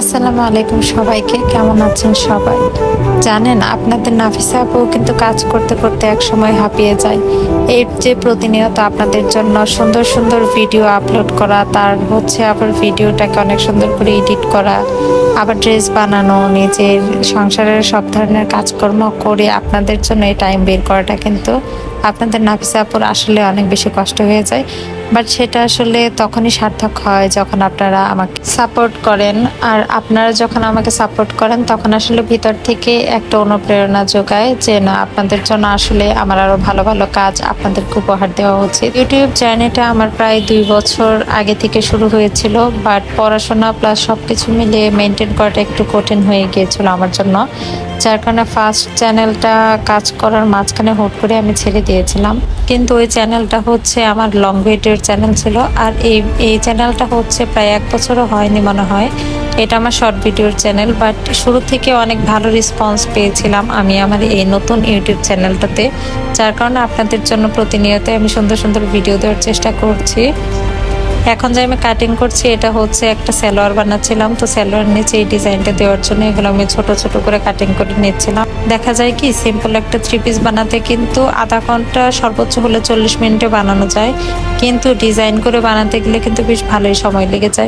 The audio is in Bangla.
আসসালামু আলাইকুম সবাইকে, কেমন আছেন সবাই? জানেন, আপনাদের নাফিসা আপু কিন্তু কাজ করতে করতে এক সময় হাঁপিয়ে যায়। এই যে প্রতিনিয়ত আপনাদের জন্য সুন্দর সুন্দর ভিডিও আপলোড করা, তার হচ্ছে আবার ভিডিওটাকে অনেক সুন্দর করে এডিট করা, আবার ড্রেস বানানো, নিজের সংসারের সব ধরনের কাজকর্ম করে আপনাদের জন্য এই টাইম বের করাটা কিন্তু আপনাদের নাফিসা আপুর আসলে অনেক বেশি কষ্ট হয়ে যায়। বাট সেটা আসলে তখনই সার্থক হয় যখন আপনারা আমাকে সাপোর্ট করেন। আর আপনারা যখন আমাকে সাপোর্ট করেন, তখন আসলে ভিতর থেকে একটা অনুপ্রেরণা যোগায় যে, না, আপনাদের জন্য আসলে আমার আরও ভালো ভালো কাজ আপনাদেরকে উপহার দেওয়া উচিত। ইউটিউব জার্নিটা আমার প্রায় দুই বছর আগে থেকে শুরু হয়েছিল বাট পড়াশোনা প্লাস সবকিছু মিলিয়ে মেনটেন করাটা একটু কঠিন হয়ে গিয়েছিল আমার জন্য। যার কারণে ফার্স্ট চ্যানেলটা কাজ করার মাঝখানে হুট করে আমি ছেড়ে দিয়েছিলাম। কিন্তু ওই চ্যানেলটা হচ্ছে আমার লং ভিডিওর চ্যানেল ছিল। আর এই এই চ্যানেলটা হচ্ছে প্রায় এক বছরও হয়নি মনে হয়। এটা আমার শর্ট ভিডিওর চ্যানেল বাট শুরু থেকে অনেক ভালো রেসপন্স পেয়েছিলাম আমি আমার এই নতুন ইউটিউব চ্যানেলটাতে যার কারণে আপনাদের জন্য প্রতিনিয়ত আমি সুন্দর সুন্দর ভিডিও দেওয়ার চেষ্টা করছি। এখন যে আমি কাটিং করছি, এটা হচ্ছে একটা স্যালোয়ার বানাচ্ছিলাম। তো স্যালোয়ার নিচে এই ডিজাইনটা দেওয়ার জন্য এগুলো আমি ছোট ছোট করে কাটিং করে নিচ্ছিলাম। দেখা যায় কি সিম্পল একটা থ্রি পিস বানাতে কিন্তু আধা ঘণ্টা সর্বোচ্চ হলে চল্লিশ মিনিটে বানানো যায়। কিন্তু ডিজাইন করে বানাতে গেলে কিন্তু বেশ ভালোই সময় লেগে যায়।